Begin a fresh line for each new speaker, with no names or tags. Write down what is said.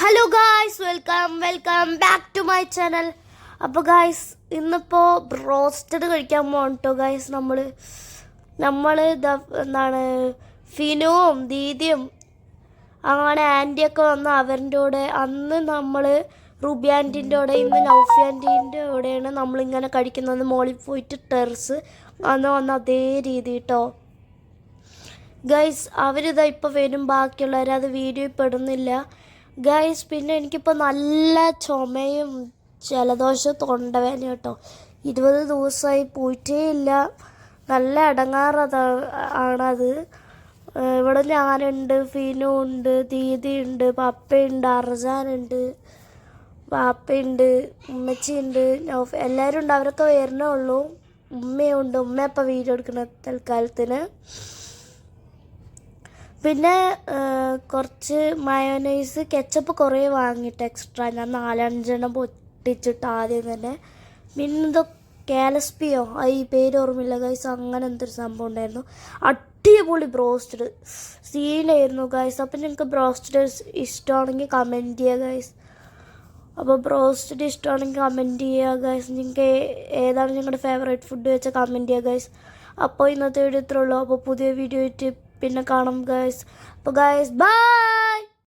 Hello guys welcome welcome back to my channel അപ്പോൾ guys ഇന്നിപ്പോൾ broasted കഴിക്കാൻ പോകണം ഗായ്സ് നമ്മൾ നമ്മൾ എന്താണ് ഫിനുവും ദീദിയും അങ്ങനെ ആന്റിയൊക്കെ വന്ന് അവരുടെ കൂടെ അന്ന് നമ്മൾ റുബി ആന്റീന്റെ കൂടെ ഇന്ന് നൗഫി ആന്റീന്റെ കൂടെയാണ് നമ്മളിങ്ങനെ കഴിക്കുന്നത്. മോളിൽ പോയിട്ട് ടെറസ് അന്ന് വന്ന അതേ രീതി കേട്ടോ ഗൈസ് അവരിതാ ഇപ്പോൾ വരും. ബാക്കിയുള്ളവരത് വീഡിയോ പെടുന്നില്ല ഗൈസ് പിന്നെ എനിക്കിപ്പോൾ നല്ല ചുമയും ജലദോഷവും തൊണ്ടവേന കേട്ടോ. ഇരുപത് ദിവസമായി പോയിട്ടേ ഇല്ല. നല്ല അടങ്ങാറത ആണത്. ഇവിടെ ഞാനുണ്ട് ഫിനു ഉണ്ട് ദീദി ഉണ്ട് പപ്പയുണ്ട് അർജാനുണ്ട് പാപ്പയുണ്ട് ഉമ്മച്ചിയുണ്ട് എല്ലാവരും ഉണ്ട് അവരൊക്കെ വരണേ ഉള്ളൂ. ഉമ്മയുണ്ട്. ഉമ്മ ഇപ്പം വീഡിയോ എടുക്കുന്ന തൽക്കാലത്തിന്? പിന്നെ കുറച്ച് മയോണൈസ് കെച്ചപ്പ് കുറേ വാങ്ങിയിട്ട് എക്സ്ട്രാ ഞാൻ നാലഞ്ചെണ്ണം പൊട്ടിച്ചിട്ട് ആദ്യം തന്നെ. പിന്നെ എന്തോ കാലസ്പിയോ ഈ പേര് ഓർമ്മയില്ല ഗൈസ് അങ്ങനെ എന്തൊരു സംഭവം ഉണ്ടായിരുന്നു. അടിപൊളി ബ്രോസ്റ്റഡ്. സീനായിരുന്നു ഗൈസ് അപ്പം നിങ്ങൾക്ക് ബ്രോസ്റ്റഡ് ഇഷ്ടമാണെങ്കിൽ കമന്റ് ചെയ്യുക ഗൈസ് അപ്പോൾ ബ്രോസ്റ്റഡ് ഇഷ്ടമാണെങ്കിൽ കമന്റ് ചെയ്യുക ഗൈസ് നിങ്ങൾക്ക് ഏതാണ് നിങ്ങളുടെ ഫേവറേറ്റ് ഫുഡ് വെച്ചാൽ കമന്റ് ചെയ്യുക ഗൈസ് അപ്പോൾ ഇന്നത്തെ വീഡിയോ ഇത്രയുള്ളൂ അപ്പോൾ പുതിയ വീഡിയോ ആയിട്ട് പിന്നെ കാണാം ഗൈസ് അപ്പോൾ ഗൈസ് ബൈ